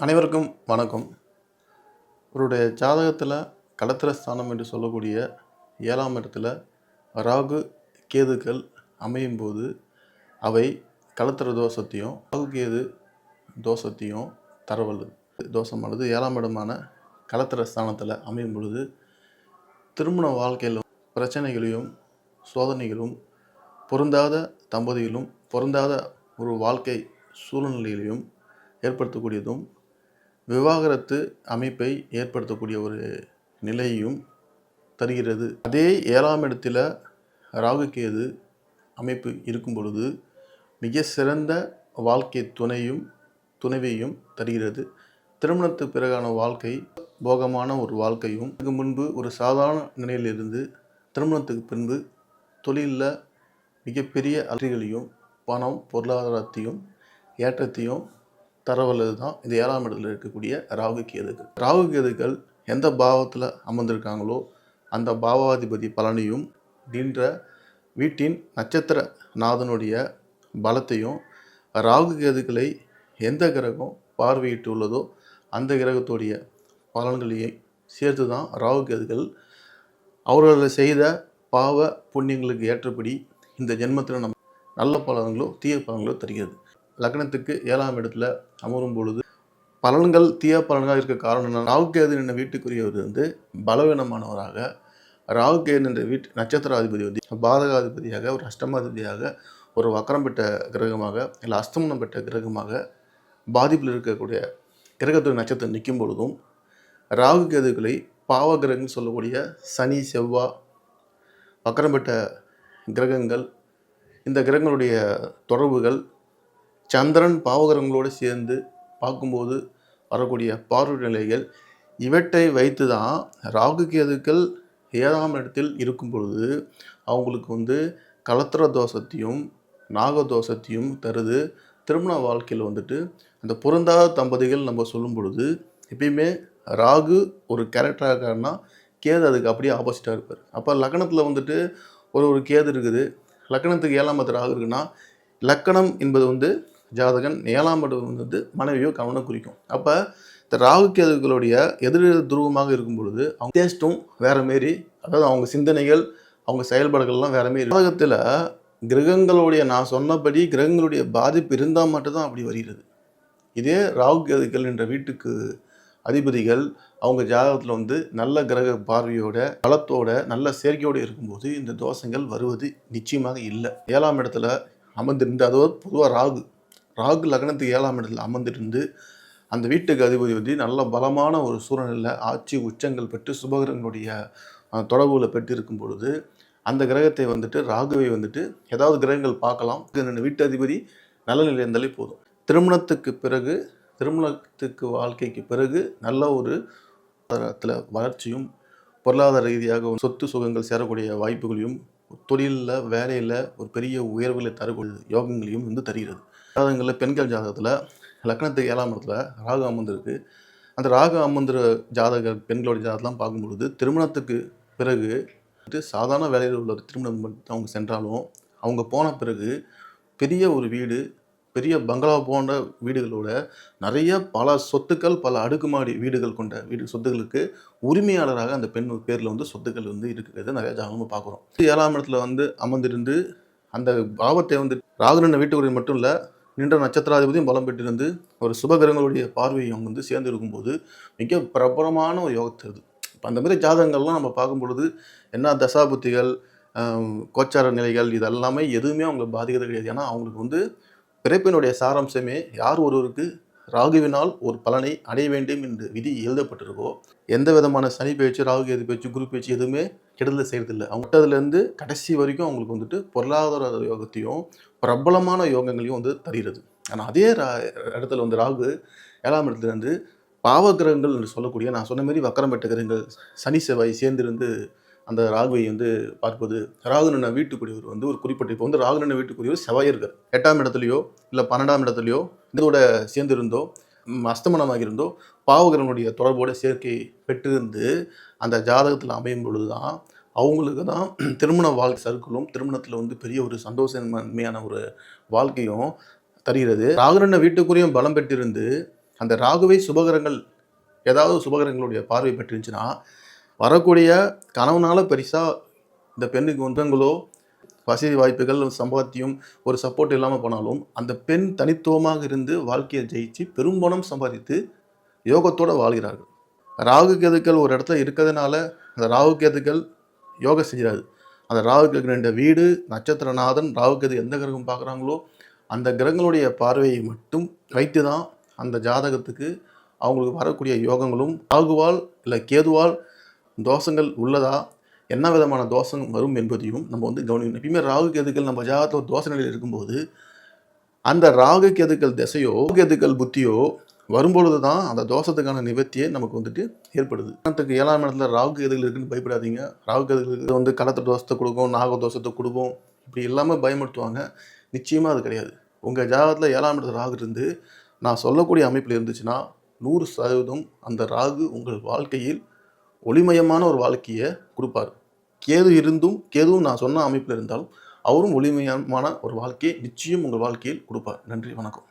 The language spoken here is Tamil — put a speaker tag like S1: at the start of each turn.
S1: அனைவருக்கும் வணக்கம். இவருடைய ஜாதகத்தில் களத்திர ஸ்தானம் என்று சொல்லக்கூடிய ஏழாம் இடத்துல ராகு கேதுக்கள் அமையும் போது அவை களத்திர தோஷத்தையும் ராகு கேது தோஷத்தையும் தரவல்லது தோஷமானது ஏழாம் இடமான களத்திர ஸ்தானத்தில் அமையும் பொழுது திருமண வாழ்க்கையில் பிரச்சனைகளையும் சோதனைகளும் பொருந்தாத தம்பதிகளும் பொருந்தாத ஒரு வாழ்க்கை சூழ்நிலையிலையும் ஏற்படுத்தக்கூடியதும் விவாகரத்து அமைப்பை ஏற்படுத்தக்கூடிய ஒரு நிலையையும் தருகிறது. அதே ஏழாம் இடத்துல ராகுகேது அமைப்பு இருக்கும் பொழுது மிக சிறந்த வாழ்க்கை துணையும் துணைவையும் தருகிறது. திருமணத்துக்கு பிறகான வாழ்க்கை போகமான ஒரு வாழ்க்கையும் இதுக்கு முன்பு ஒரு சாதாரண நிலையிலிருந்து திருமணத்துக்கு பின்பு தொழிலில் மிகப்பெரிய அலறிகளையும் பணம் பொருளாதாரத்தையும் ஏற்றத்தையும் தரவல்லது தான் இந்த ஏழாம் இடத்துல இருக்கக்கூடிய ராகு கேதுகள் ராகு கேதுகள் எந்த பாவத்தில் அமர்ந்திருக்காங்களோ அந்த பாவாதிபதி பலனையும் நின்ற வீட்டின் நட்சத்திர நாதனுடைய பலத்தையும் ராகு கேதுக்களை எந்த கிரகம் பார்வையிட்டுள்ளதோ அந்த கிரகத்துடைய பலன்களையும் சேர்த்து தான் ராகு கேதுகள் அவர்கள் செய்த பாவ புண்ணியங்களுக்கு ஏற்றபடி இந்த ஜென்மத்தில் நம்ம நல்ல பலன்களோ தீய பலன்களோ தருகிறது. லக்னத்துக்கு ஏழாம் இடத்துல அமரும் பொழுது பலன்கள் தீய பலன்களாக இருக்க காரணம் என்ன ராகுகேது என்ற வீட்டுக்குரியவர் வந்து பலவீனமானவராக ராகுகேது என்ற வீட்டு நட்சத்திராதிபதி வந்து பாதகாதிபதியாக ஒரு அஷ்டமாதிபதியாக ஒரு வக்கரம் பெற்ற கிரகமாக இல்லை அஸ்தமனம் பெற்ற கிரகமாக பாதிப்பில் இருக்கக்கூடிய கிரகத்துறை நட்சத்திரம் நிற்கும் பொழுதும் ராகு கேதுக்களை பாவ கிரகம்னு சொல்லக்கூடிய சனி செவ்வா வக்கரம் பெற்ற கிரகங்கள் இந்த கிரகங்களுடைய தொடர்புகள் சந்திரன் பாவகரங்களோடு சேர்ந்து பார்க்கும்போது வரக்கூடிய பார்வை நிலைகள் இவற்றை வைத்து தான் ராகு கேதுக்கள் ஏழாம் இடத்தில் இருக்கும் பொழுது அவங்களுக்கு வந்து கலத்திர தோஷத்தையும் நாகதோஷத்தையும் தருது. திருமண வாழ்க்கையில் வந்துட்டு அந்த பொருந்தாத தம்பதிகள் நம்ம சொல்லும் பொழுது எப்பயுமே ராகு ஒரு கேரக்டராக இருக்காருன்னா கேது அதுக்கு அப்படியே ஆப்போசிட்டாக இருப்பார். அப்போ லக்னத்தில் வந்துட்டு ஒரு ஒரு கேது இருக்குது. லக்னத்துக்கு ஏழாம் இடத்துல ராகு இருக்குன்னா லக்கணம் என்பது வந்து ஜாதகன் ஏழாம் இடம் வந்து மனைவியோ கவனம் குறிக்கும். அப்போ இந்த ராகு கேதுகளுடைய எதிர் துருவமாக இருக்கும் பொழுது அவங்க டேஸ்ட்டும் வேறு மாரி அதாவது அவங்க சிந்தனைகள் அவங்க செயல்பாடுகள்லாம் வேறு மாரி உலகத்தில் கிரகங்களுடைய நான் சொன்னபடி கிரகங்களுடைய பாதிப்பு இருந்தால் மட்டும்தான் அப்படி வருகிறது. இதே ராகு கேதுக்கள் என்ற வீட்டுக்கு அதிபதிகள் அவங்க ஜாதகத்தில் வந்து நல்ல கிரக பார்வையோட பலத்தோட நல்ல சேர்க்கையோடு இருக்கும்போது இந்த தோஷங்கள் வருவது நிச்சயமாக இல்லை. ஏழாம் இடத்துல அமர்ந்திருந்து அதாவது பொதுவாக ராகு ராகு லக்னத்துக்கு ஏழாம் இடத்தில் அமர்ந்திருந்து அந்த வீட்டுக்கு அதிபதி வந்து நல்ல பலமான ஒரு சூழ்நிலையில் ஆட்சி உச்சங்கள் பெற்று சுபகிரகங்களுடைய தொடர்புகளை பெற்று இருக்கும் பொழுது அந்த கிரகத்தை வந்துட்டு ராகுவை வந்துட்டு ஏதாவது கிரகங்கள் பார்க்கலாம். வீட்டு அதிபதி நல்ல நிலை இருந்தாலே போதும். திருமணத்துக்கு பிறகு திருமணத்துக்கு வாழ்க்கைக்கு பிறகு நல்ல ஒரு பொருளாதாரத்தில் வளர்ச்சியும் பொருளாதார ரீதியாக சொத்து சுகங்கள் சேரக்கூடிய வாய்ப்புகளையும் தொழிலில் வேலையில் ஒரு பெரிய உயர்வுகளை தரக்கூடிய யோகங்களையும் வந்து தருகிறது. ஜாதகங்களில் பெண்கள் ஜாதகத்தில் லக்னத்துக்கு ஏழாம் இடத்துல ராகு அமர்ந்திருக்கு அந்த ராகு அமர்ந்திர ஜாதக பெண்களோட ஜாதகம்லாம் பார்க்கும்பொழுது திருமணத்துக்கு பிறகு வந்துட்டு சாதாரண வேலையில் உள்ள ஒரு திருமணம் அவங்க சென்றாலும் அவங்க போன பிறகு பெரிய ஒரு வீடு பெரிய பங்களா போன்ற வீடுகளோட நிறைய பல சொத்துக்கள் பல அடுக்குமாடி வீடுகள் கொண்ட வீடு சொத்துக்களுக்கு உரிமையாளராக அந்த பெண் பேரில் வந்து சொத்துக்கள் வந்து இருக்கிறது நிறைய ஜாதகமாக பார்க்குறோம். ஏழாம் இடத்துல வந்து அமர்ந்திருந்து அந்த பாவத்தை வந்து ராகுரன் வீட்டுக்குரிய மட்டும் இல்லை நின்ற நட்சத்திராதிபதியும் பலம் பெற்றிருந்து ஒரு சுபகிரகங்களுடைய பார்வையும் வந்து சேர்ந்து இருக்கும்போது மிக பிரபலமான ஒரு யோகத்தை அது. இப்போ அந்த மாதிரி ஜாதகங்கள்லாம் நம்ம பார்க்கும் பொழுது என்ன தசாபுத்திகள் கோச்சார நிலைகள் இதெல்லாமே எதுவுமே அவங்களுக்கு பாதிக்கிறது கிடையாது. ஏன்னா அவங்களுக்கு வந்து பிறப்பினுடைய சாராம்சமே யார் ஒருவருக்கு ராகுவினால் ஒரு பலனை அடைய வேண்டும் என்று விதி எழுதப்பட்டிருக்கோ எந்த விதமான சனி பேச்சு ராகு கேது பேச்சு குரு பேச்சு எதுவுமே கெடுதல் செய்யறதில்லை அவங்க விட்டதுலேருந்து கடைசி வரைக்கும் அவங்களுக்கு வந்துட்டு பொருளாதார யோகத்தையும் பிரபலமான யோகங்களையும் வந்து தருகிறது. ஆனால் அதே ரா இடத்துல வந்து ராகு ஏழாம் இடத்துலேருந்து பாவகிரகங்கள் என்று சொல்லக்கூடிய நான் சொன்ன மாதிரி வக்கரம் பெற்ற கிரகங்கள் சனி செவ்வாய் சேர்ந்திருந்து அந்த ராகுவை வந்து பார்ப்பது ராகுனன வீட்டுக்குரியவர் வந்து ஒரு குறிப்பிட்ட இப்போ வந்து ராகுனன வீட்டுக்குரியவர் செவ்வாய் இருக்கார். எட்டாம் இடத்துலையோ இல்லை பன்னெண்டாம் இடத்துலையோ இதோட சேர்ந்திருந்தோ அஸ்தமனமாக இருந்தோ பாவகரனுடைய தொடர்போட சேர்க்கை பெற்றிருந்து அந்த ஜாதகத்தில் அமையும் பொழுது தான் அவங்களுக்கு தான் திருமண வாழ்க்கை சருக்களும் திருமணத்தில் வந்து பெரிய ஒரு சந்தோஷமன்மையான ஒரு வாழ்க்கையும் தருகிறது. ராகுரண்ண வீட்டுக்குரியும் பலம் பெற்றிருந்து அந்த ராகுவை சுபகரங்கள் ஏதாவது சுபகரங்களுடைய பார்வை பெற்றிருந்துச்சுன்னா வரக்கூடிய கணவனால் பெருசாக இந்த பெண்ணுக்கு வந்தங்களோ வசதி வாய்ப்புகள் சம்பாத்தியம் ஒரு சப்போர்ட் இல்லாமல் போனாலும் அந்த பெண் தனித்துவமாக இருந்து வாழ்க்கையை ஜெயிச்சு பெரும்பணம் சம்பாதித்து யோகத்தோடு வாழ்கிறார்கள். ராகு கேதுக்கள் ஒரு இடத்துல இருக்கிறதுனால அந்த ராகு கேதுக்கள் யோகா செய்கிறாரு அந்த ராகு கேது வீடு நட்சத்திரநாதன் ராகு கேது எந்த கிரகம் பார்க்குறாங்களோ அந்த கிரகங்களுடைய பார்வையை மட்டும் வைத்து தான் அந்த ஜாதகத்துக்கு அவங்களுக்கு வரக்கூடிய யோகங்களும் ராகுவால் இல்லை கேதுவால் தோஷங்கள் உள்ளதா என்ன விதமான தோஷம் வரும் என்பதையும் நம்ம வந்து கவனிக்கணும். எப்பயுமே ராகு கேதுக்கள் நம்ம ஜாதகத்தில் ஒரு தோஷ நிலையில் இருக்கும்போது அந்த ராகு கேதுக்கள் திசையோ கேதுக்கள் புத்தியோ வரும்பொழுது தான் அந்த தோஷத்துக்கான நிவர்த்தியே நமக்கு வந்துட்டு ஏற்படுது. உதாரணத்துக்கு ஏழாம் இடத்துல ராகு கேதுகள் இருக்குன்னு பயப்படாதீங்க. ராகு கேதுகளுக்கு வந்து கடத்த தோஷத்தை கொடுக்கும் நாக தோஷத்தை கொடுக்கும். இப்படி இல்லாமல் பயமுறுத்துவாங்க. நிச்சயமாக அது கிடையாது. உங்கள் ஜாதகத்தில் ஏழாம் இடத்துல ராகு இருந்து நான் சொல்லக்கூடிய அமைப்பில் இருந்துச்சுன்னா நூறு சதவீதம் அந்த ராகு உங்கள் வாழ்க்கையில் ஒளிமயமான ஒரு வாழ்க்கையை கொடுப்பார். கேது இருந்தும் கேதுவும் நான் சொன்ன அமைப்பில் இருந்தாலும் அவரும் ஒளிமயமான ஒரு வாழ்க்கையை நிச்சயம் உங்கள் வாழ்க்கையில் கொடுப்பார். நன்றி வணக்கம்.